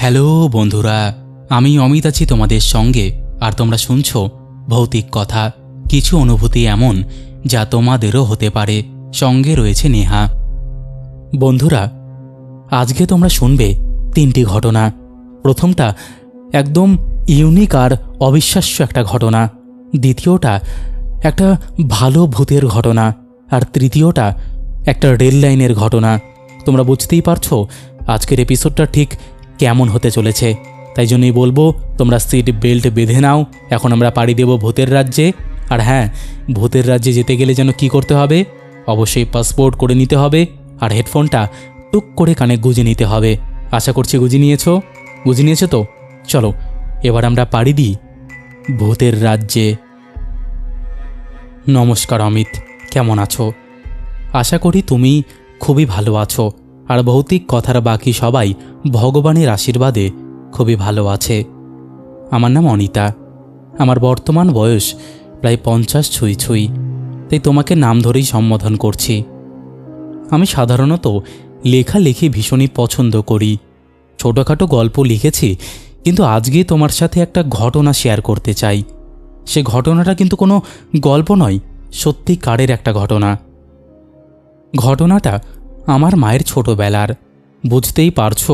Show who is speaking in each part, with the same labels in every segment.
Speaker 1: Hello বন্ধুরা, আমি অমিত আছি তোমাদের সঙ্গে, আর তোমরা শুনছো ভৌতিক কথা, কিছু অনুভূতি এমন, যা তোমাদেরও হতে পারে, সঙ্গে রয়েছে নেহা। বন্ধুরা, আজকে তোমরা শুনবে তিনটি ঘটনা। প্রথমটা, একদম ইউনিক আর অবিশ্বাস্য একটা ঘটনা। দ্বিতীয়টা, একটা ভালো ভূতের ঘটনা। আর তৃতীয়টা, একটা রেল লাইনের ঘটনা। তোমরা বুঝতেই পারছ, আজকের এপিসোডটা ঠিক কেমন হতে চলেছে। তাই জন্যই বলব, তোমরা সিট বেল্ট বেঁধে নাও। এখন আমরা পাড়ি দেব ভূতের রাজ্যে। আর হ্যাঁ ভূতের রাজ্যে যেতে গেলে যেন কি করতে হবে? অবশ্যই পাসপোর্ট করে নিতে হবে। আর হেডফোনটা টুক করে কানে গুজে নিতে হবে। আশা করছি গুজে নিয়েছো? গুজে নিয়েছো তো? চলো, এবার আমরা পাড়ি দিই ভূতের রাজ্যে। নমস্কার অমিত, কেমন আছো? আশা করি তুমি খুবই ভালো আছো। আর ভৌতিক কথার বাকি সবাই ভগবানের আশীর্বাদে খুবই ভালো আছে। আমার নাম অনিতা। আমার বর্তমান বয়স প্রায় পঞ্চাশ ছুঁই ছুঁই, তাই তোমাকে নাম ধরেই সম্বোধন করছি। আমি সাধারণত লেখা লেখালেখি ভীষণই পছন্দ করি। ছোটোখাটো গল্প লিখেছি, কিন্তু আজকে তোমার সাথে একটা ঘটনা শেয়ার করতে চাই। সে ঘটনাটা কিন্তু কোনো গল্প নয়, সত্যিকারের একটা ঘটনা। ঘটনাটা আমার মায়ের ছোটবেলার। বুঝতেই পারছ,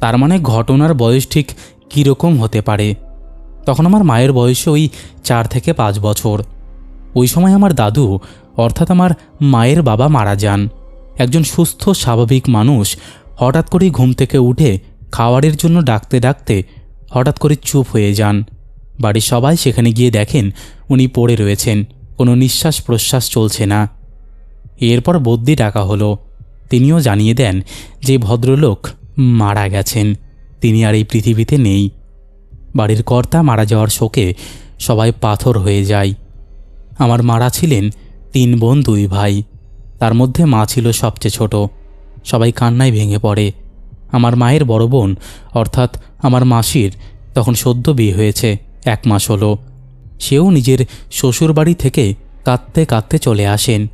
Speaker 1: তার মানে ঘটনার বয়স ঠিক কীরকম হতে পারে। তখন আমার মায়ের বয়স ওই চার থেকে পাঁচ বছর। ওই সময় আমার দাদু, অর্থাৎ আমার মায়ের বাবা মারা যান। একজন সুস্থ, স্বাভাবিক মানুষ, হঠাৎ করেই ঘুম থেকে উঠে খাওয়ারের জন্য ডাকতে ডাকতে হঠাৎ করে চুপ হয়ে যান। বাড়ির সবাই সেখানে গিয়ে দেখেন উনি পড়ে রয়েছেন, কোনো নিঃশ্বাস প্রশ্বাস চলছে না। এরপর বদ্যি ডাকা হলো। তিনিও জানিয়ে দেন যে ভদ্রলোক মারা গেছেন, তিনি আর এই পৃথিবীতে নেই। বাড়ির কর্তা মারা যাওয়ার শোকে সবাই পাথর হয়ে যায়। আমার মারা ছিলেন তিন বোন, দুই ভাই। তার মধ্যে মা ছিল সবচেয়ে ছোট। সবাই কান্নায় ভেঙে পড়ে। আমার মায়ের বড় বোন, অর্থাৎ আমার মাসির, তখন সদ্য বিয়ে হয়েছে, এক মাস হলো। সেও নিজের শ্বশুরবাড়ি থেকে কাঁদতে কাঁদতে চলে আসেন।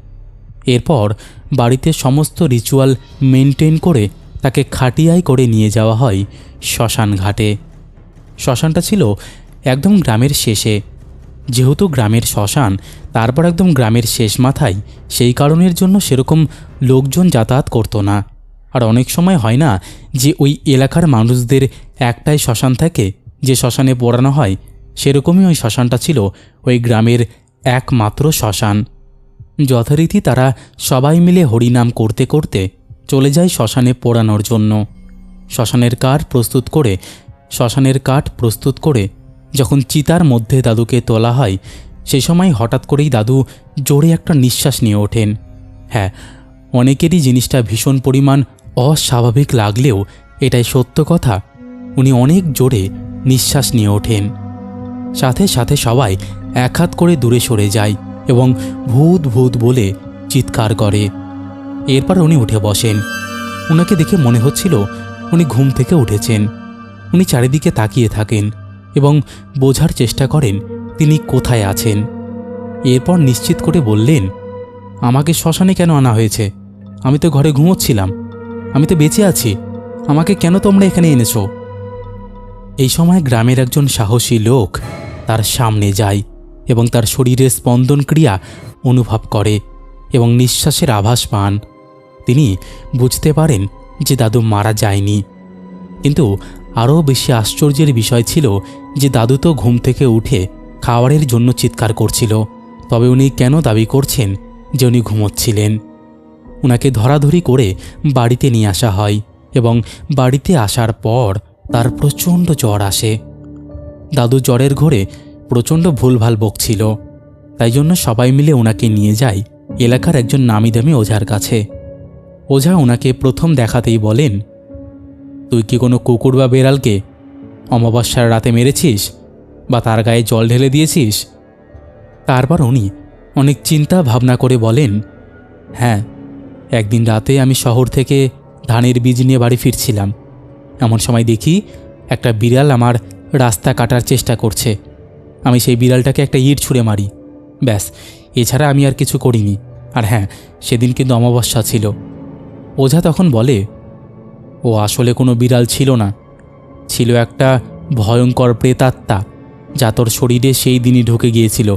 Speaker 1: এরপর বাড়িতে সমস্ত রিচুয়াল মেনটেন করে তাকে খাটিয়ায় করে নিয়ে যাওয়া হয় শ্মশান ঘাটে। শ্মশানটা ছিল একদম গ্রামের শেষে। যেহেতু গ্রামের শ্মশান, তারপর একদম গ্রামের শেষ মাথায়, সেই কারণের জন্য সেরকম লোকজন যাতায়াত করতো না। আর অনেক সময় হয় না যে ওই এলাকার মানুষদের একটাই শ্মশান থাকে, যে শ্মশানে পোড়ানো হয়, সেরকমই ওই শ্মশানটা ছিল, ওই গ্রামের একমাত্র শ্মশান। যথারীতি তারা সবাই মিলে হরিনাম করতে করতে চলে যায় শ্মশানে পোড়ানোর জন্য। শ্মশানের কাঠ প্রস্তুত করে, শ্মশানের কাঠ প্রস্তুত করে যখন চিতার মধ্যে দাদুকে তোলা হয় সেই সময় হঠাৎ করেই দাদু জোরে একটা নিঃশ্বাস নিয়ে ওঠেন। হ্যাঁ অনেকেরই জিনিসটা ভীষণ পরিমাণ অস্বাভাবিক লাগলেও এটাই সত্য কথা, উনি অনেক জোরে নিঃশ্বাস নিয়ে ওঠেন। সাথে সাথে সবাই এক হাত করে দূরে সরে যায়। এবং ভূত ভূত বলে চিৎকার করে। এরপর উনি উঠে বসেন। ওনাকে দেখে মনে হচ্ছিল উনি ঘুম থেকে উঠেছেন। উনি চারিদিকে তাকিয়ে থাকেন এবং বোঝার চেষ্টা করেন তিনি কোথায় আছেন। এরপর নিশ্চিত করে বললেন, আমাকে শ্মশানে কেন আনা হয়েছে? আমি তো ঘরে ঘুমোচ্ছিলাম। আমি তো বেঁচে আছি। আমাকে কেন তোমরা এখানে এনেছো? এই সময় গ্রামের একজন সাহসী লোক তার সামনে যায়। এবং তার শরীরের স্পন্দন ক্রিয়া অনুভব করে এবং নিঃশ্বাসের আভাস পান। তিনি বুঝতে পারেন যে দাদু মারা যায়নি। কিন্তু আরও বেশি আশ্চর্যের বিষয় ছিল যে দাদু তো ঘুম থেকে উঠে খাওয়ারের জন্য চিৎকার করছিল। তবে উনি কেন দাবি করছেন যে উনি ঘুমোচ্ছিলেন? ওনাকে ধরাধরি করে বাড়িতে নিয়ে আসা হয় এবং বাড়িতে আসার পর তার প্রচণ্ড জ্বর আসে। দাদু জ্বরের ঘোরে প্রচণ্ড ভুলভাল বকছিল। তাই জন্য সবাই মিলে ওনাকে নিয়ে যায় এলাকার একজন নামি দামি ওঝার কাছে। ওঝা ওনাকে প্রথম দেখাতেই বলেন, তুই কি কোনো কুকুর বা বেড়ালকে অমাবস্যার রাতে মেরেছিস বা তার গায়ে জল ঢেলে দিয়েছিস? তারপর উনি অনেক চিন্তা ভাবনা করে বলেন হ্যাঁ একদিন রাতে আমি শহর থেকে ধানের বীজ নিয়ে বাড়ি ফিরছিলাম। এমন সময় দেখি একটা বিড়াল আমার রাস্তা কাটার চেষ্টা করছে। আমি সেই বিড়ালটাকে একটা ইট ছুঁড়ে মারি। ব্যাস, এছাড়া আমি আর কিছু করিনি। আর হ্যাঁ সেদিন কিন্তু অমাবস্যা ছিল। ওঝা তখন বলে, ও আসলে কোনো বিড়াল ছিল না। ছিল একটা ভয়ঙ্কর প্রেতাত্মা, যা তোর শরীরে সেই দিনই ঢুকে গিয়েছিল।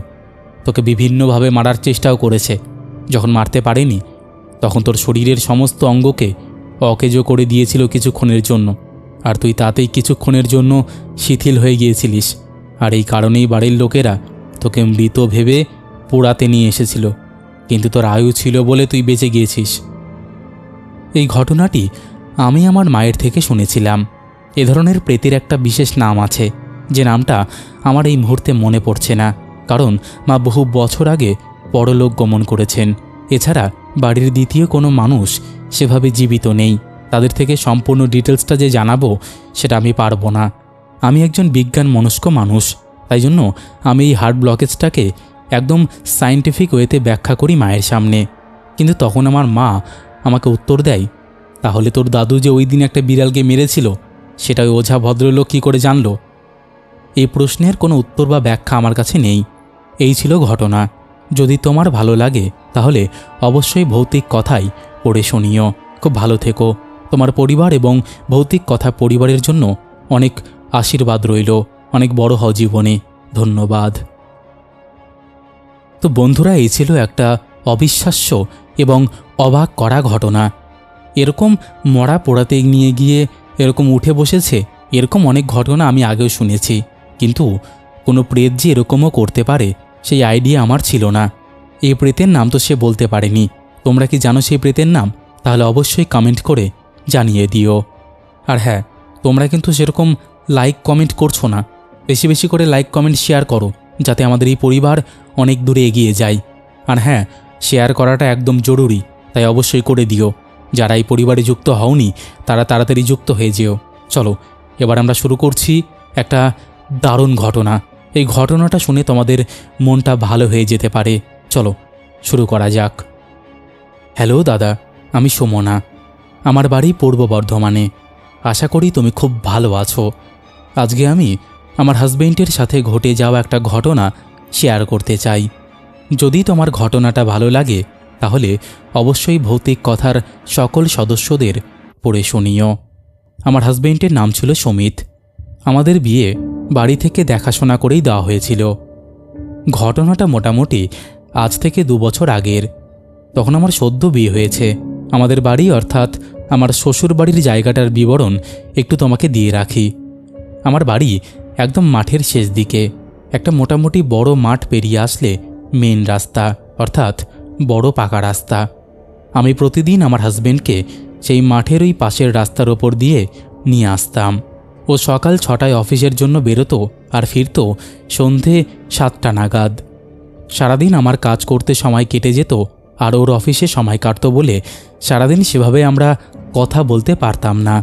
Speaker 1: তোকে বিভিন্নভাবে মারার চেষ্টাও করেছে। যখন মারতে পারেনি, তখন তোর শরীরের সমস্ত অঙ্গকে অকেজো করে দিয়েছিল কিছুক্ষণের জন্য। আর তুই তাতেই কিছুক্ষণের জন্য শিথিল হয়ে গিয়েছিলিস। আর এই কারণেই বাড়ির লোকেরা তোকে মৃত ভেবে পোড়াতে নিয়ে এসেছিল। কিন্তু তোর আয়ু ছিল বলে তুই বেঁচে গিয়েছিস। এই ঘটনাটি আমি আমার মায়ের থেকে শুনেছিলাম। এ ধরনের প্রেতের একটা বিশেষ নাম আছে, যে নামটা আমার এই মুহূর্তে মনে পড়ছে না, কারণ মা বহু বছর আগে পরলোক গমন করেছেন। এছাড়া বাড়ির দ্বিতীয় কোনো মানুষ সেভাবে জীবিত নেই। তাদের থেকে সম্পূর্ণ ডিটেলসটা যে জানাব, সেটা আমি পারব না। আমি একজন বিজ্ঞান মনস্ক মানুষ, তাই জন্য আমি এই হার্ট ব্লকেজটাকে একদম সায়েন্টিফিক ওয়েতে ব্যাখ্যা করি মায়ের সামনে। কিন্তু তখন আমার মা আমাকে উত্তর দেয়, তাহলে তোর দাদু যে ওই দিন একটা বিড়ালকে মেরেছিল সেটা ওই ওঝা ভদ্রলোক কী করে জানলো? এই প্রশ্নের কোনো উত্তর বা ব্যাখ্যা আমার কাছে নেই। এই ছিল ঘটনা। যদি তোমার ভালো লাগে, তাহলে অবশ্যই ভৌতিক কথাই পড়ে শুনিও। খুব ভালো থেকো। তোমার পরিবার এবং ভৌতিক কথা পরিবারের জন্য অনেক আশীর্বাদ রইল। অনেক বড় হও জীবনে। ধন্যবাদ। তো বন্ধুরা, এই ছিল একটা অবিশ্বাস্য এবং অবাক করা ঘটনা। এরকম মরা পোড়াতে নিয়ে গিয়ে এরকম উঠে বসেছে, এরকম অনেক ঘটনা আমি আগেও শুনেছি। কিন্তু কোনো প্রেত যে এরকমও করতে পারে, সেই আইডিয়া আমার ছিল না। এই প্রেতের নাম তো সে বলতে পারেনি। তোমরা কি জানো সেই প্রেতের নাম? তাহলে অবশ্যই কমেন্ট করে জানিয়ে দিও। আর হ্যাঁ তোমরা কিন্তু সেরকম লাইক কমেন্ট করছ না। বেশি বেশি করে লাইক কমেন্ট শেয়ার করো, যাতে আমাদের এই পরিবার অনেক দূরে এগিয়ে যায়। আর হ্যাঁ শেয়ার করাটা একদম জরুরি, তাই অবশ্যই করে দিও। যারা এই পরিবারে যুক্ত হওনি, তারা তাড়াতাড়ি যুক্ত হয়ে যেও। চলো, এবার আমরা শুরু করছি একটা দারুণ ঘটনা। এই ঘটনাটা শুনে তোমাদের মনটা ভালো হয়ে যেতে পারে। চলো, শুরু করা যাক। হ্যালো দাদা, আমি সুমনা। আমার বাড়ি পূর্ব বর্ধমানে। আশা করি তুমি খুব ভালো আছো। আজকে আমি আমার হাজবেন্ডের সাথে ঘটে যাওয়া একটা ঘটনা শেয়ার করতে চাই। যদি তোমার ঘটনাটা ভালো লাগে, তাহলে অবশ্যই ভৌতিক কথার সকল সদস্যদের পড়ে শুনিও। আমার হাজবেন্ডের নাম ছিল সমিত। আমাদের বিয়ে বাড়ি থেকে দেখাশোনা করেই দেওয়া হয়েছিল। ঘটনাটা মোটামুটি আজ থেকে দু বছর আগের। তখন আমার সদ্য বিয়ে হয়েছে। আমাদের বাড়ি অর্থাৎ আমার শ্বশুর বাড়ির জায়গাটার বিবরণ একটু তোমাকে দিয়ে রাখি। আমার বাড়ি একদম মাঠের শেষ দিকে। একটা মোটামুটি বড় মাঠ পেরিয়ে আসলে মেন রাস্তা, অর্থাৎ বড় পাকা রাস্তা। আমি প্রতিদিন আমার হাজবেন্ডকে সেই মাঠের ওই পাশের রাস্তার ওপর দিয়ে নিয়ে আসতাম। ও সকাল ছটায় অফিসের জন্য বেরোতো আর ফিরতো সন্ধে সাতটা নাগাদ। সারাদিন আমার কাজ করতে সময় কেটে যেত আর ওর অফিসে সময় কাটতো বলে সারাদিন সেভাবে আমরা কথা বলতে পারতাম না।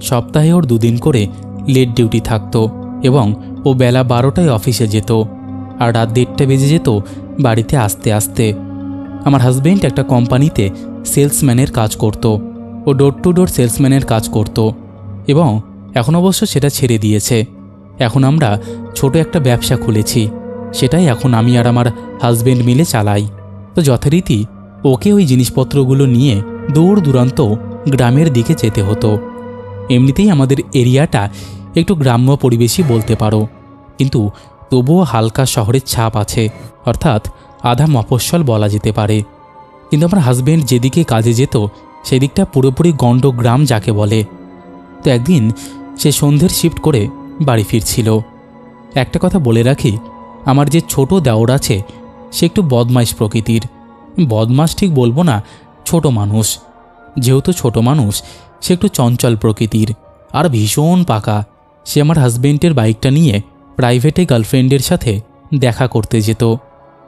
Speaker 1: সপ্তাহে ওর দুদিন করে লেট ডিউটি থাকতো এবং ও বেলা বারোটায় অফিসে যেত আর রাত দেড়টা বেজে যেত বাড়িতে আসতে আসতে। আমার হাজবেন্ড একটা কোম্পানিতে সেলসম্যানের কাজ করত। ও ডোর টু ডোর সেলসম্যানের কাজ করত এবং এখন অবশ্য সেটা ছেড়ে দিয়েছে। এখন আমরা ছোট একটা ব্যবসা খুলেছি, সেটাই এখন আমি আর আমার হাজবেন্ড মিলে চালাই। তো যথারীতি ওকে ওই জিনিসপত্রগুলো নিয়ে দূর দূরান্ত গ্রামের দিকে যেতে হতো। এমনিতেই আমাদের এরিয়াটা একটু গ্রাম্য পরিবেশই বলতে পারো। কিন্তু তবুও হালকা শহরের ছাপ আছে, অর্থাৎ আধা মফস্বল বলা যেতে পারে। কিন্তু আমার হাজবেন্ড যেদিকে কাজে যেত, সেদিকটা পুরোপুরি গণ্ড গ্রাম যাকে বলে। তো একদিন সে সন্ধ্যের শিফট করে বাড়ি ফিরছিল। একটা কথা বলে রাখি, আমার যে ছোট দেওর আছে, সে একটু বদমাইশ প্রকৃতির। বদমাস ঠিক বলব না, ছোট মানুষ। যেহেতু ছোট মানুষ, সে একটু চঞ্চল প্রকৃতির। আর ভীষণ পাকা। সে আমার হাজবেন্ডের বাইকটা নিয়ে প্রাইভেটে গার্লফ্রেন্ডের সাথে দেখা করতে যেত।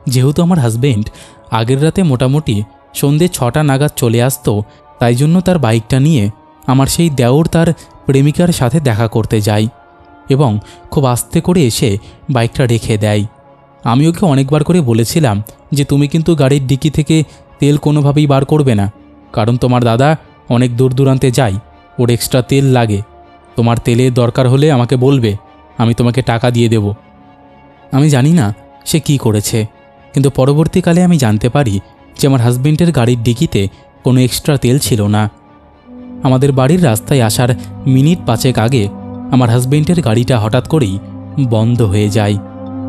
Speaker 1: যেহেতু আমার হাজবেন্ড আগের রাতে মোটামুটি সন্ধে ছটা নাগাদ চলে আসতো, তাই জন্য তার বাইকটা নিয়ে আমার সেই দেওর তার প্রেমিকার সাথে দেখা করতে যায় এবং খুব আস্তে করে এসে বাইকটা রেখে দেয়। আমি ওকে অনেকবার করে বলেছিলাম যে, তুমি কিন্তু গাড়ির ডিকি থেকে তেল কোনোভাবেই বার করবে না। কারণ তোমার দাদা অনেক দূর দূরান্তে যায় ওর এক্সট্রা তেল লাগে। তোমার তেলের দরকার হলে আমাকে বলবে, আমি তোমাকে টাকা দিয়ে দেব। আমি জানি না সে কি করেছে, কিন্তু পরবর্তীকালে আমি জানতে পারি যে আমার হাজবেন্ডের গাড়ির ডিকিতে কোনো এক্সট্রা তেল ছিল না। আমাদের বাড়ির রাস্তায় আসার মিনিট পাঁচেক আগে আমার হাজবেন্ডের গাড়িটা হঠাৎ করেই বন্ধ হয়ে যায়।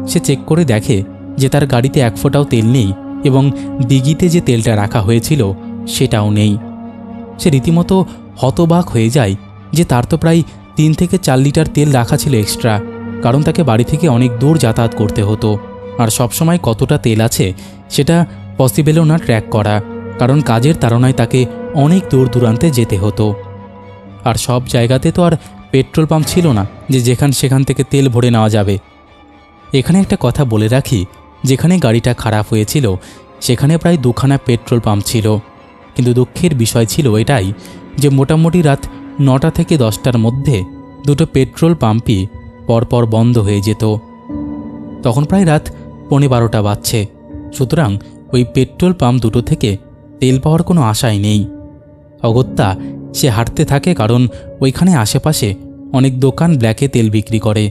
Speaker 1: সে চেক করে দেখে যে তার গাড়িতে এক ফোঁটাও তেল নেই এবং ডিগিতে যে তেলটা রাখা হয়েছিল সেটাও নেই। সে রীতিমতো হতবাক হয়ে যায় যে তার তো প্রায় তিন থেকে চার লিটার তেল রাখা ছিল এক্সট্রা কারণ তাকে বাড়ি থেকে অনেক দূর যাতায়াত করতে হতো। আর সবসময় কতটা তেল আছে সেটা পসিবেলও না ট্র্যাক করা, কারণ কাজের তাড়নায় তাকে অনেক দূর দূরান্তে যেতে হতো। আর সব জায়গাতে তো আর পেট্রোল পাম্প ছিল না যে যেখান সেখান থেকে তেল ভরে নেওয়া যাবে। এখানে একটা কথা বলে রাখি, যেখানে গাড়িটা খারাপ হয়েছিল, সেখানে প্রায় দুখানা পেট্রোল পাম্প ছিল। কিন্তু দুঃখের বিষয় ছিল এটাই যে মোটামুটি রাত নটা থেকে দশটার মধ্যে দুটো পেট্রোল পাম্পই পরপর বন্ধ হয়ে যেত। তখন প্রায় রাত পৌনে বারোটা বাজছে। সুতরাং ওই পেট্রোল পাম্প দুটো থেকে তেল পাওয়ার কোনো আশাই নেই। অগত্যা সে হাঁটতে থাকে কারণ ওইখানে আশেপাশে অনেক দোকান ব্ল্যাকে তেল বিক্রি করে।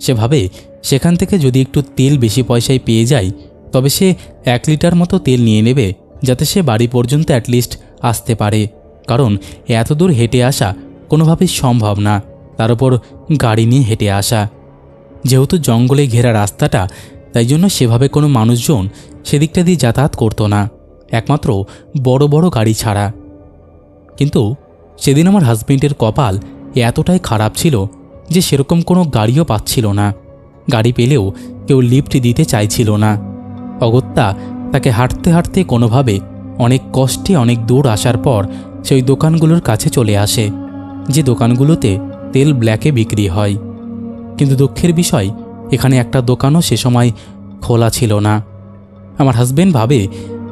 Speaker 1: সেভাবে সেখান থেকে যদি একটু তেল বেশি পয়সায় পেয়ে যায়, তবে সে এক লিটার মতো তেল নিয়ে নেবে যাতে সে বাড়ি পর্যন্ত অ্যাটলিস্ট আসতে পারে। কারণ এত দূর হেঁটে আসা কোনোভাবেই সম্ভব না। তার উপর গাড়ি নিয়ে হেঁটে আসা। যেহেতু জঙ্গলে ঘেরা রাস্তাটা, তাই জন্য সেভাবে কোনো মানুষজন সেদিকটা দিয়ে যাতায়াত করতো না। একমাত্র বড় বড় গাড়ি ছাড়া। কিন্তু সেদিন আমার হাজবেন্ডের কপাল এতটাই খারাপ ছিল যে সেরকম কোনো গাড়িও পাচ্ছিল না। গাড়ি পেলেও কেউ লিফট দিতে চাইছিল না। অগত্যা তাকে হাঁটতে হাঁটতে কোনোভাবে অনেক কষ্টে অনেক দূর আসার পর সেই দোকানগুলোর কাছে চলে আসে, যে দোকানগুলোতে তেল ব্ল্যাকে বিক্রি হয়। কিন্তু দুঃখের বিষয়, এখানে একটা দোকানও সে সময় খোলা ছিল না। আমার হাজব্যান্ড ভাবে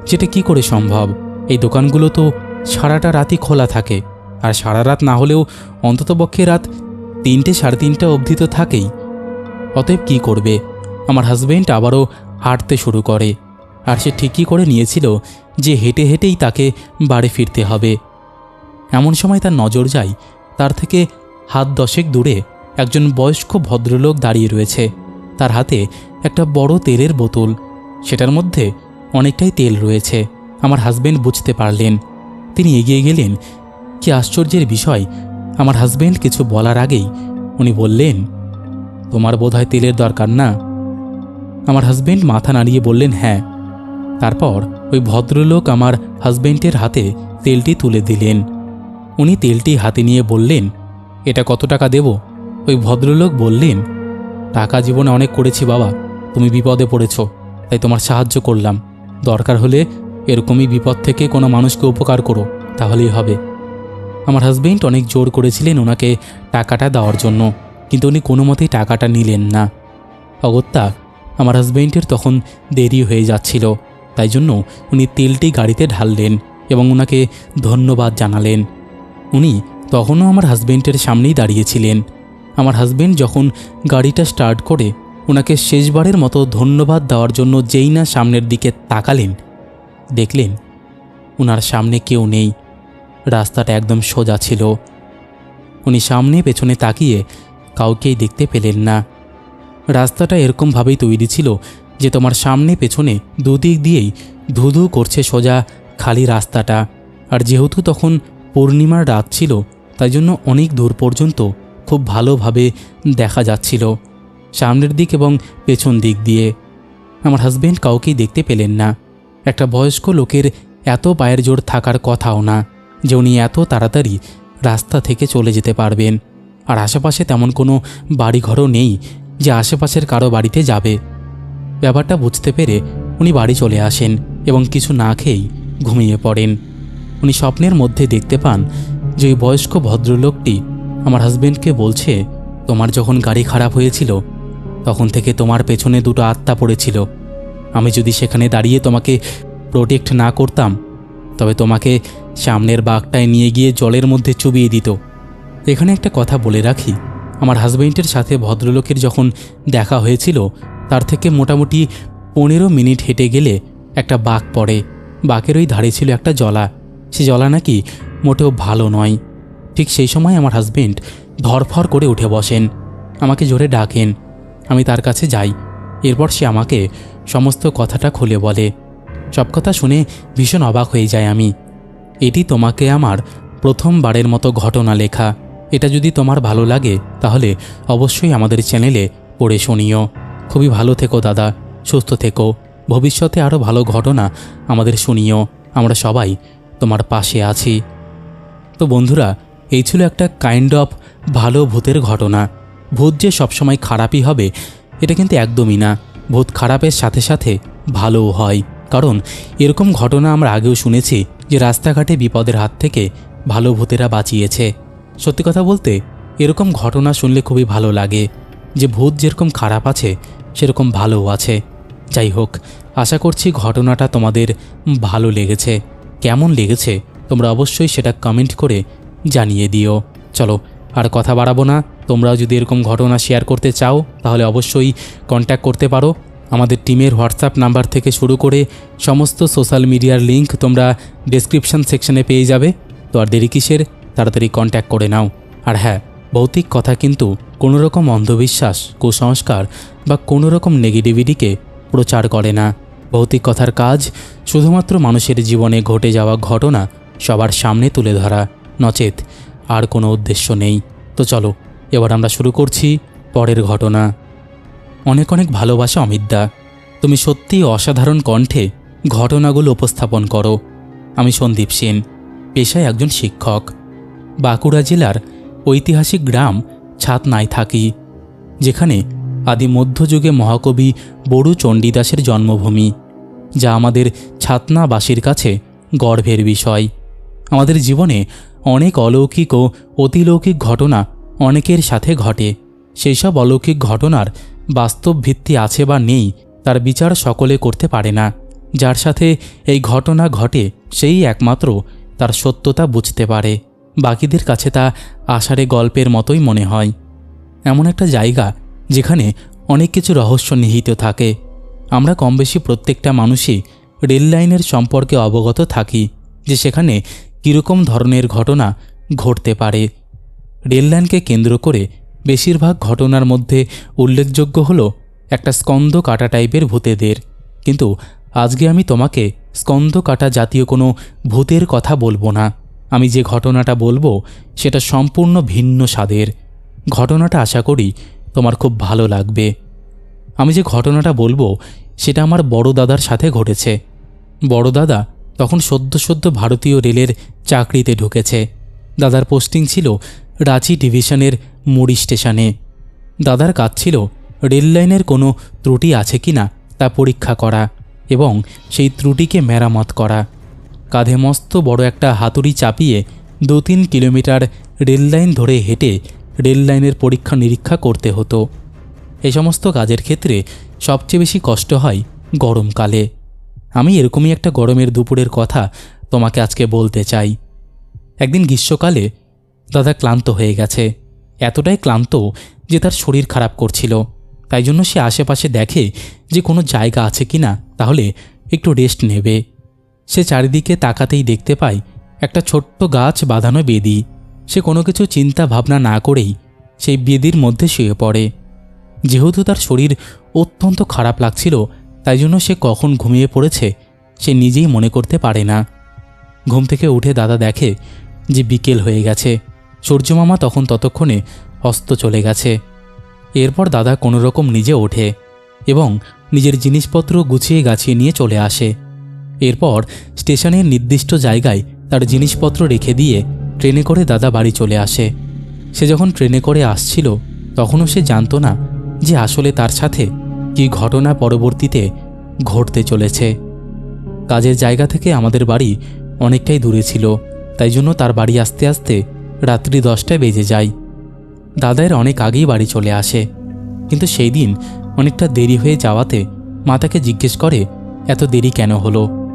Speaker 1: যেটা কি করে সম্ভব? এই দোকানগুলো তো সারাটা রাতই খোলা থাকে, আর সারা রাত না হলেও অন্ততপক্ষে রাত তিনটে সাড়ে তিনটা অবধি তো থাকেই। অতএব কি করবে? আমার হাজব্যান্ড আবারও হাঁটতে শুরু করে। আর সে ঠিকই করে নিয়েছিল যে হেঁটে হেঁটেই তাকে বাড়ি ফিরতে হবে। এমন সময় তার নজর যায়, তার থেকে হাত দশেক দূরে একজন বয়স্ক ভদ্রলোক দাঁড়িয়ে রয়েছে। তার হাতে একটা বড় তেলের বোতল, সেটার মধ্যে অনেকটাই তেল রয়েছে। আমার হাজবেন্ড বুঝতে পারলেন। তিনি এগিয়ে গেলেন। কি আশ্চর্যের বিষয়, আমার হাজবেন্ড কিছু বলার আগেই উনি বললেন, তোমার বোধহয় তেলের দরকার না? আমার হাজবেন্ড মাথা নাড়িয়ে বললেন হ্যাঁ। তারপর ওই ভদ্রলোক আমার হাজবেন্ডের হাতে তেলটি তুলে দিলেন। উনি তেলটি হাতে নিয়ে বললেন, এটা কত টাকা দেব? ওই ভদ্রলোক বললেন, টাকা জীবনে অনেক করেছি বাবা, তুমি বিপদে পড়েছ, তাই তোমার সাহায্য করলাম। দরকার হলে এরকমই বিপদ থেকে কোনো মানুষকে উপকার করো, তাহলেই হবে। আমার হাজবেন্ড অনেক জোর করেছিলেন ওনাকে টাকাটা দেওয়ার জন্য, কিন্তু উনি কোনো মতেই টাকাটা নিলেন না। অগত্যা আমার হাজবেন্ডের তখন দেরি হয়ে যাচ্ছিল। তাই জন্য উনি তেলটি গাড়িতে ঢাললেন এবং ওনাকে ধন্যবাদ জানালেন। উনি তখনও আমার হাজবেন্ডের সামনেই দাঁড়িয়েছিলেন। আমার হাজবেন্ড যখন গাড়িটা স্টার্ট করে ওনাকে শেষবারের মতো ধন্যবাদ দেওয়ার জন্য যেই না সামনের দিকে তাকালেন, দেখলেন ওনার সামনে কেউ নেই। রাস্তাটা একদম সোজা ছিল। উনি সামনে পেছনে তাকিয়ে কাউকেই দেখতে পেলেন না। রাস্তাটা এরকমভাবেই তৈরি ছিল যে তোমার সামনে পেছনে দুদিক দিয়েই ধুধু করছে সোজা খালি রাস্তাটা। আর যেহেতু তখন পূর্ণিমার রাত ছিল, তাই জন্য অনেক দূর পর্যন্ত খুব ভালোভাবে দেখা যাচ্ছিল সামনের দিক এবং পেছন দিক দিয়ে। আমার হাজব্যান্ড কাউকেই দেখতে পেলেন না। একটা বয়স্ক লোকের এত পায়ের জোর থাকার কথাও না যে উনি এত তাড়াতাড়ি রাস্তা থেকে চলে যেতে পারবেন। আর আশেপাশে তেমন কোনো বাড়িঘরও নেই যে আশেপাশের কারও বাড়িতে যাবে। ব্যাপারটা বুঝতে পেরে উনি বাড়ি চলে আসেন এবং কিছু না খেয়েই ঘুমিয়ে পড়েন। উনি স্বপ্নের মধ্যে দেখতে পান যে ওই বয়স্ক ভদ্রলোকটি আমার হাজবেন্ডকে বলছে, তোমার যখন গাড়ি খারাপ হয়েছিল, তখন থেকে তোমার পেছনে দুটো আত্মা পড়েছিল। আমি যদি সেখানে দাঁড়িয়ে তোমাকে প্রোটেক্ট না করতাম, তবে তোমাকে সামনের বাঘটায় নিয়ে গিয়ে জলের মধ্যে চুবিয়ে দিত। এখানে একটা কথা বলে রাখি, আমার হাজবেন্ডের সাথে ভদ্রলোকের যখন দেখা হয়েছিল তার থেকে মোটামুটি পনেরো মিনিট হেঁটে গেলে একটা বাঘ পড়ে। বাঘের ওই ধারে ছিল একটা জলা। সে জলা নাকি মোটেও ভালো নয়। ঠিক সেই সময় আমার হাজবেন্ড ধরফর করে উঠে বসেন। আমাকে জোরে ডাকেন। আমি তার কাছে যাই। এরপর সে আমাকে সমস্ত কথাটা খুলে বলে। সব কথা শুনে ভীষণ অবাক হয়ে যায় আমি। এটি তোমাকে আমার প্রথমবারের মতো ঘটনা লেখা। এটা যদি তোমার ভালো লাগে, তাহলে অবশ্যই আমাদের চ্যানেলে পড়ে শুনিও। খুবই ভালো থেকো, দাদা। সুস্থ থেকো। ভবিষ্যতে আরও ভালো ঘটনা আমাদের শুনিও। আমরা সবাই তোমার পাশে আছি। তো বন্ধুরা, এই ছিল একটা কাইন্ড অফ ভালো ভূতের ঘটনা। ভূত যে সবসময় খারাপই হবে, এটা কিন্তু একদমই না। ভূত খারাপের সাথে সাথে ভালোও হয়। কারণ এরকম ঘটনা আমরা আগেও শুনেছি যে রাস্তাঘাটে বিপদের হাত থেকে ভালো ভূতেরা বাঁচিয়েছে। সত্যি কথা বলতে, এরকম ঘটনা শুনলে খুবই ভালো লাগে। যে ভূত যেরকম খারাপ আছে, সেরকম ভালোও আছে। যাই হোক, আশা করছি ঘটনাটা তোমাদের ভালো লেগেছে। কেমন লেগেছে, তোমরা অবশ্যই সেটা কমেন্ট করে জানিয়ে দিও। চলো, আর কথা বাড়াবো না। তোমরাও যদি এরকম ঘটনা শেয়ার করতে চাও, তাহলে অবশ্যই কন্ট্যাক্ট করতে পারো। আমাদের টিমের হোয়াটসঅ্যাপ নাম্বার থেকে শুরু করে সমস্ত সোশ্যাল মিডিয়ার লিংক তোমরা ডেসক্রিপশন সেকশনে পেয়ে যাবে। তো আর দেরি কিসের? তাড়াতাড়ি কন্ট্যাক্ট করে নাও। আর হ্যাঁ ভৌতিক কথা কিন্তু কোনো রকম অন্ধবিশ্বাস, কুসংস্কার বা কোনো রকম নেগেটিভিটিকে প্রচার করে না। ভৌতিক কথার কাজ শুধুমাত্র মানুষের জীবনে ঘটে যাওয়া ঘটনা সবার সামনে তুলে ধরা, নচেত আর কোনো উদ্দেশ্য নেই। তো চলো, এবার আমরা শুরু করছি পরের ঘটনা। অনেক অনেক ভালোবাসা অমিতদা। তুমি সত্যিই অসাধারণ কণ্ঠে ঘটনাগুলো উপস্থাপন করো। আমি সন্দীপ সেন, পেশায় একজন শিক্ষক। বাঁকুড়া জেলার ঐতিহাসিক গ্রাম ছাতনায় থাকি, যেখানে আদি মধ্যযুগে মহাকবি বড়ু চণ্ডীদাসের জন্মভূমি, যা আমাদের ছাতনাবাসীর কাছে গর্বের বিষয়। আমাদের জীবনে অনেক অলৌকিক ও অতিলৌকিক ঘটনা অনেকের সাথে ঘটে। সেই সব অলৌকিক ঘটনার বাস্তব ভিত্তি আছে বা নেই, তার বিচার সকলে করতে পারে না। যার সাথে এই ঘটনা ঘটে, সেই একমাত্র তার সত্যতা বুঝতে পারে। বাকিদের কাছে তা আষাঢ়ে গল্পের মতোই মনে হয়। এমন একটা জায়গা যেখানে অনেক কিছু রহস্য নিহিত থাকে। আমরা কম বেশি প্রত্যেকটা মানুষই রেল লাইনের সম্পর্কে অবগত থাকি যে সেখানে কীরকম ধরনের ঘটনা ঘটতে পারে। রেল লাইনকে কেন্দ্র করে বেশিরভাগ ঘটনার মধ্যে উল্লেখযোগ্য হলো একটা স্কন্দ কাটা টাইপের ভূতেদের। কিন্তু আজকে আমি তোমাকে স্কন্দ কাটা জাতীয় কোনো ভূতের কথা বলব না। আমি যে ঘটনাটা বলব, সেটা সম্পূর্ণ ভিন্ন স্বাদের। ঘটনাটা আশা করি তোমার খুব ভালো লাগবে। আমি যে ঘটনাটা বলব, সেটা আমার বড় দাদার সাথে ঘটেছে। বড় দাদা তখন সদ্য সদ্য ভারতীয় রেলের চাকরিতে ঢুকেছে। দাদার পোস্টিং ছিল রাঁচি ডিভিশনের মুড়ি স্টেশনে। দাদার কাজ ছিল রেল লাইনের কোনো ত্রুটি আছে কি না তা পরীক্ষা করা এবং সেই ত্রুটিকে মেরামত করা। কাঁধে মস্ত বড় একটা হাতুড়ি চাপিয়ে দু তিন কিলোমিটার রেল লাইন ধরে হেঁটে রেল লাইনের পরীক্ষা নিরীক্ষা করতে হতো। এ সমস্ত কাজের ক্ষেত্রে সবচেয়ে বেশি কষ্ট হয় গরমকালে। আমি এরকমই একটা গরমের দুপুরের কথা তোমাকে আজকে বলতে চাই। একদিন গ্রীষ্মকালে দাদা ক্লান্ত হয়ে গেছে। এতটাই ক্লান্ত যে তার শরীর খারাপ করছিল। তাই জন্য সে আশেপাশে দেখে যে কোনো জায়গা আছে কি না তাহলে একটু রেস্ট নেবে। সে চারিদিকে তাকাতেই দেখতে পায় একটা ছোট্ট গাছ বাঁধানো বেদি। সে কোনো কিছু চিন্তা ভাবনা না করেই সেই বেদির মধ্যে শুয়ে পড়ে। যেহেতু তার শরীর অত্যন্ত খারাপ লাগছিল, তাই জন্য সে কখন ঘুমিয়ে পড়েছে সে নিজেই মনে করতে পারে না। ঘুম থেকে উঠে দাদা দেখে যে বিকেল হয়ে গেছে। সূর্যমামা তখন ততক্ষণে অস্ত চলে গেছে। এরপর দাদা কোনো রকম নিজে ওঠে এবং নিজের জিনিসপত্র গুছিয়ে গাছিয়ে নিয়ে চলে আসে। এরপর স্টেশনের নির্দিষ্ট জায়গায় তার জিনিসপত্র রেখে দিয়ে ট্রেনে করে দাদা বাড়ি চলে আসে। সে যখন ট্রেনে করে আসছিল, তখনও সে জানতো না যে আসলে তার সাথে কী ঘটনা পরবর্তীতে ঘটতে চলেছে। কাজের জায়গা থেকে আমাদের বাড়ি অনেকটাই দূরে ছিল, তাই জন্য তার বাড়ি আসতে আসতে রাত্রি দশটায় বেজে যায়। দাদার অনেক আগেই বাড়ি চলে আসে, কিন্তু সেই দিন অনেকটা দেরি হয়ে যাওয়াতে মা তাকে জিজ্ঞেস করে, এত দেরি কেন হলো?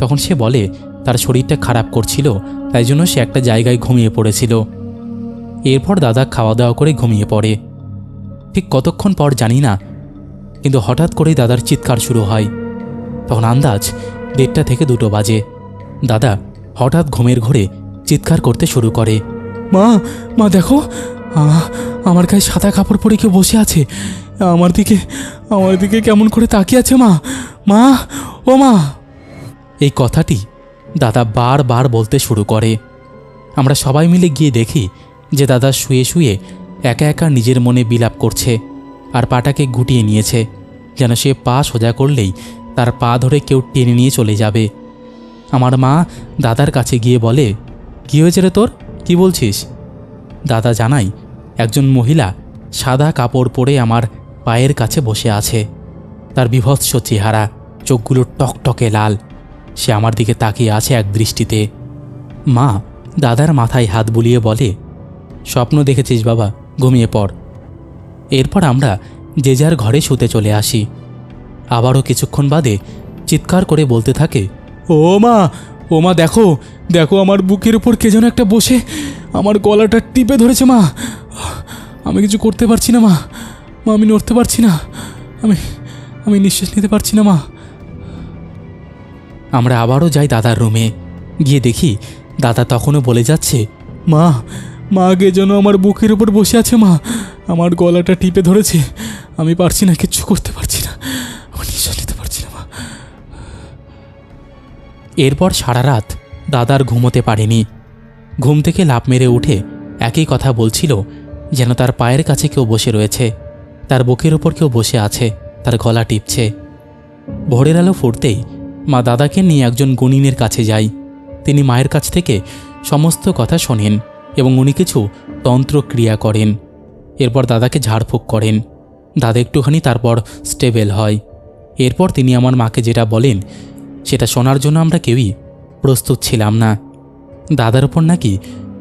Speaker 1: তখন সে বলে, তার শরীরটা খারাপ করছিল, তাই জন্য সে একটা জায়গায় ঘুমিয়ে পড়েছিল। এরপর দাদা খাওয়া দাওয়া করে ঘুমিয়ে পড়ে। ঠিক কতক্ষণ পর জানি না, কিন্তু হঠাৎ করেই দাদার চিৎকার শুরু হয়। তখন আন্দাজ, দেড়টা থেকে দুটো বাজে। দাদা হঠাৎ ঘুমের ঘোরে চিৎকার করতে শুরু করে। মা মা দেখো আমার গায়ে সাদা কাপড় পরে কেউ বসে আছে। আমার দিকে আমার দিকে কেমন করে তাকিয়ে আছে মা। মা, ও মা। এই কথাটি দাদা বারবার বলতে শুরু করে। আমরা সবাই মিলে গিয়ে দেখি যে দাদা শুয়ে শুয়ে একা একা নিজের মনে বিলাপ করছে আর পাটাকে গুটিয়ে নিয়েছে, যেন সে পা সোজা করলেই তার পা ধরে কেউ টেনে নিয়ে চলে যাবে। আমার মা দাদার কাছে গিয়ে বলে, কী হয়েছে রে তোর? কি বলছিস? দাদা জানাই একজন মহিলা সাদা কাপড় পরে আমার পায়ের কাছে বসে আছে। তার বিভৎস চেহারা, চোখগুলো টকটকে লাল সে আমার দিকে তাকিয়ে আছে এক দৃষ্টিতে। মা, দাদার মাথায় হাত বুলিয়ে বলে, স্বপ্ন দেখেছিস বাবা, ঘুমিয়ে পড়। এরপর আমরা যে যার ঘরে শুতে চলে আসি। আবারও কিছুক্ষণ বাদে চিৎকার করে বলতে থাকে, ও মা ও মা, দেখো দেখো আমার বুকের উপর কে যেন একটা বসে, আমার গলাটা টিপে ধরেছে মা। আমি কিছু করতে পারছি না মা মা, আমি নড়তে পারছি না। আমি আমি নিঃশ্বাস নিতে পারছি না মা। আমরা আবারও যাই দাদার রুমে। গিয়ে দেখি দাদা তখনও বলে যাচ্ছে, মা মা আগে যেন আমার বুকের উপর বসে আছে মা। আমার গলাটা টিপে ধরেছে। আমি পারছি না, কিচ্ছু করতে পারছি না। মা। এরপর সারা রাত দাদার ঘুমোতে পারেনি। ঘুম থেকে লাভ মেরে উঠে একই কথা বলছিল, যেন তার পায়ের কাছে কেউ বসে রয়েছে। তার বুকের ওপর কেউ বসে আছে, তার গলা টিপছে। ভোরের আলো ফুটতেই মা দাদাকে নিয়ে একজন গুণিনের কাছে যায় তিনি মায়ের কাছ থেকে সমস্ত কথা শোনেন এবং উনি কিছু তন্ত্রক্রিয়া করেন। এরপর দাদাকে ঝাড়ফুঁক করেন। দাদা একটুখানি তারপর স্টেবেল হয়। এরপর তিনি আমার মাকে যেটা বলেন, সেটা শোনার জন্য আমরা কেউই প্রস্তুত ছিলাম না। দাদার ওপর নাকি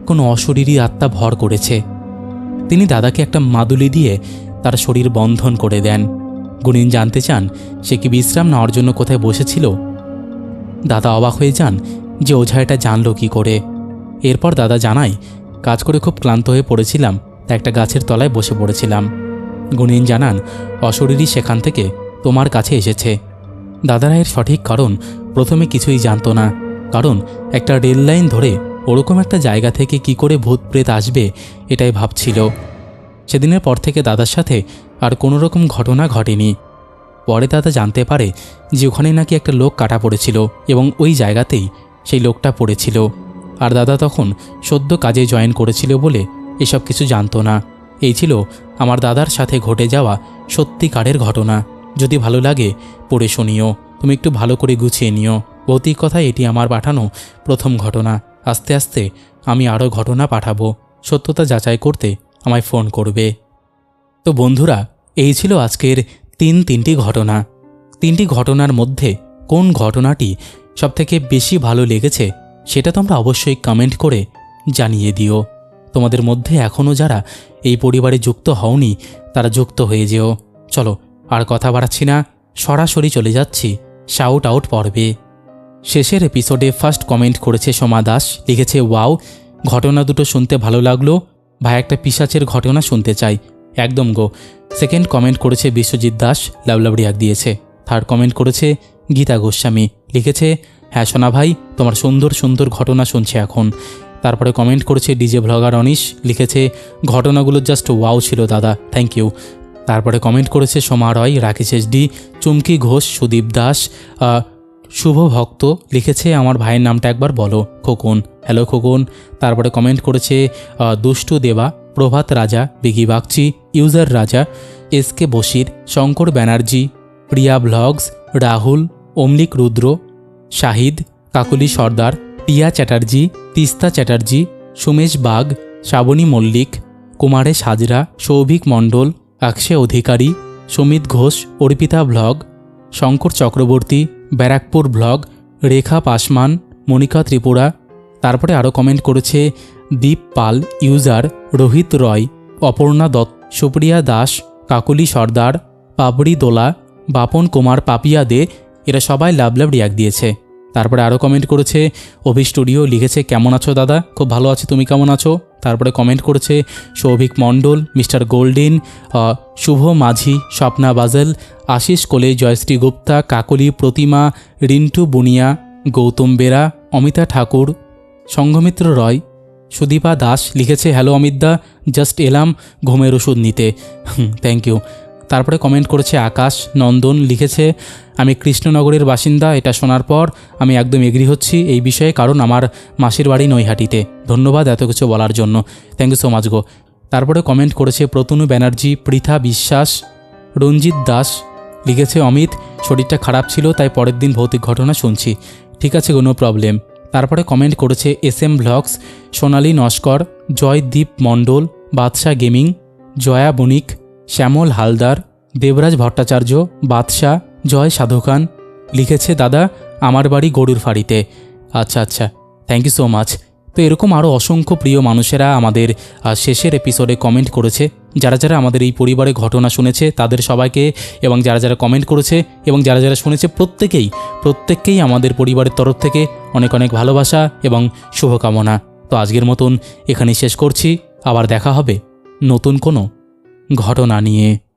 Speaker 1: কোনো অশরীরী আত্মা ভর করেছে। তিনি দাদাকে একটা মাদুলি দিয়ে তার শরীর বন্ধন করে দেন। গুণিন জানতে চান, সে কি বিশ্রাম নেওয়ার জন্য কোথায় বসেছিল? দাদা অবাক হয়ে যান যে ওঝা এটা জানলো কী করে। এরপর দাদা জানায়, কাজ করে খুব ক্লান্ত হয়ে পড়েছিলাম, তাই একটা গাছের তলায় বসে পড়েছিলাম। গুণিন জানান, অশরীরই সেখান থেকে তোমার কাছে এসেছে। দাদারা এর সঠিক কারণ প্রথমে কিছুই জানতো না, কারণ একটা রেল লাইন ধরে ওরকম একটা জায়গা থেকে কি করে ভূত প্রেত আসবে এটাই ভাবছিল। সেদিনের পর থেকে দাদার সাথে আর কোনো রকম ঘটনা ঘটেনি। পরে দাদা জানতে পারে যে ওখানে নাকি একটা লোক কাটা পড়েছিল এবং ওই জায়গাতেই সেই লোকটা পড়েছিল। আর দাদা তখন সদ্য কাজে জয়েন করেছিল বলে এসব কিছু জানতো না। এই ছিল আমার দাদার সাথে ঘটে যাওয়া সত্যিকারের ঘটনা। যদি ভালো লাগে, পড়ে শুনিও। তুমি একটু ভালো করে গুছিয়ে নিও। ভৌতিক কথায় এটি আমার পাঠানো প্রথম ঘটনা। আস্তে আস্তে আমি আরও ঘটনা পাঠাবো। সত্যতা যাচাই করতে আমায় ফোন করবে। তো বন্ধুরা, এই ছিল আজকের তিন তিনটি ঘটনা। তিনটি ঘটনার মধ্যে কোন ঘটনাটি সবথেকে বেশি ভালো লেগেছে সেটা তোমরা অবশ্যই কমেন্ট করে জানিয়ে দিও। তোমাদের মধ্যে এখনও যারা এই পরিবারে যুক্ত হওনি, তারা যুক্ত হয়ে যেও। চলো, আর কথা বাড়াচ্ছি না, সরাসরি চলে যাচ্ছি শাউট আউট পর্বে। শেষের এপিসোডে ফার্স্ট কমেন্ট করেছে সোমা দাস, লিখেছে ওয়াও ঘটনা দুটো শুনতে ভালো লাগল। ভাই, একটা পিসাচের ঘটনা শুনতে চাই। একদম গো। সেকেন্ড কমেন্ট করেছে বিশ্বজিৎ দাস লাভলাভ রিয়াক দিয়েছে। থার্ড কমেন্ট করেছে গীতা গোস্বামী। লিখেছে হ্যাঁ সোনা ভাই, তোমার সুন্দর সুন্দর ঘটনা শুনছে এখন। তারপরে কমেন্ট করেছে ডিজে ভ্লগার অনিশ। লিখেছে, ঘটনাগুলো জাস্ট ওয়াও ছিল দাদা থ্যাংক ইউ তারপরে কমেন্ট করেছে সোমা রয়, রাকেশ এসডি চুমকি ঘোষ, সুদীপ দাস শুভ ভক্ত। লিখেছে, আমার ভাইয়ের নামটা একবার বলো, খোকন। হ্যালো খোকন। তারপরে কমেন্ট করেছে Dushtu Deba Prabhat Raja Bigi Bagchi, user Raja, S K Bashir, Shankar Banerjee, Priya blogs, Rahul, Amalik Rudra, Shahid, Kakuli Sardar, Tia Chatterjee, Tista Chatterjee, Sumesh Bag, Srabani Mallick Kumaresh Hazra Souvik Mondal, Akshay Adhikari, Sumit Ghosh, Arpita blog, Shankar Chakraborty, Barrackpore blog, Rekha Pasman, Monica Tripura তারপরে আরও comment করেছে, Deep Pal user Rohit Roy, Aparna Dutta, Supriya Das, Kakali Sardar পাবড়ি Dola, Bapan Kumar Papiya De, এরা সবাই লাভ লাভ রিয়াক দিয়েছে। তারপরে আরও comment করেছে, অভি studio লিখেছে, কেমন আছো দাদা? খুব ভালো আছি, তুমি কেমন আছো? তারপরে কমেন্ট করেছে, সৌভিক মণ্ডল, মিস্টার গোল্ডেন শুভ মাঝি, স্বপ্না বাজেল, আশিস কোলে জয়শ্রী গুপ্তা, কাকলি প্রতিমা, রিন্টু বুনিয়া, গৌতম বেরা, অমিতা ঠাকুর সংঘমিত্র রয়। সুদীপা দাস লিখেছে, হ্যালো অমিতদা, জাস্ট এলাম ঘুমের ওষুধ নিতে। থ্যাংক ইউ তারপরে কমেন্ট করেছে আকাশ নন্দন, লিখেছে, আমি কৃষ্ণনগরের বাসিন্দা, এটা শোনার পর আমি একদম এগ্রি হচ্ছি এই বিষয়ে, কারণ আমার মাসির বাড়ি নৈহাটিতে। ধন্যবাদ এত কিছু বলার জন্য। থ্যাংক ইউ সো মাচ গো। তারপরে কমেন্ট করেছে প্রতনু ব্যানার্জি, পৃথা বিশ্বাস, রঞ্জিত দাস। লিখেছে, অমিত, শরীরটা খারাপ ছিল, তাই পরের দিন ভৌতিক ঘটনা শুনছি। ঠিক আছে কোনো প্রবলেম তারপরে কমেন্ট করেছে S M blogs Sonali Naskar, Joydeep Mondal Badshah gaming, Joya Banik, Shyamal Haldar, Debraj Bhattacharya Badshah Joy Sadhu খান লিখেছে, দাদা, আমার বাড়ি গরুর ফাড়িতে। আচ্ছা আচ্ছা থ্যাংক ইউ সো মাচ তো এরকম আরও অসংখ্য প্রিয় মানুষেরা আমাদের শেষের এপিসোডে কমেন্ট করেছে। যারা যারা আমাদের এই পরিবারে ঘটনা শুনেছে, তাদের সবাইকে এবং যারা যারা কমেন্ট করেছে এবং যারা যারা শুনেছে, প্রত্যেকেই, প্রত্যেককেই আমাদের পরিবারের তরফ থেকে অনেক অনেক ভালোবাসা এবং শুভকামনা। তো আজকের মতন এখানেই শেষ করছি। আবার দেখা হবে নতুন কোনো ঘটনা নিয়ে।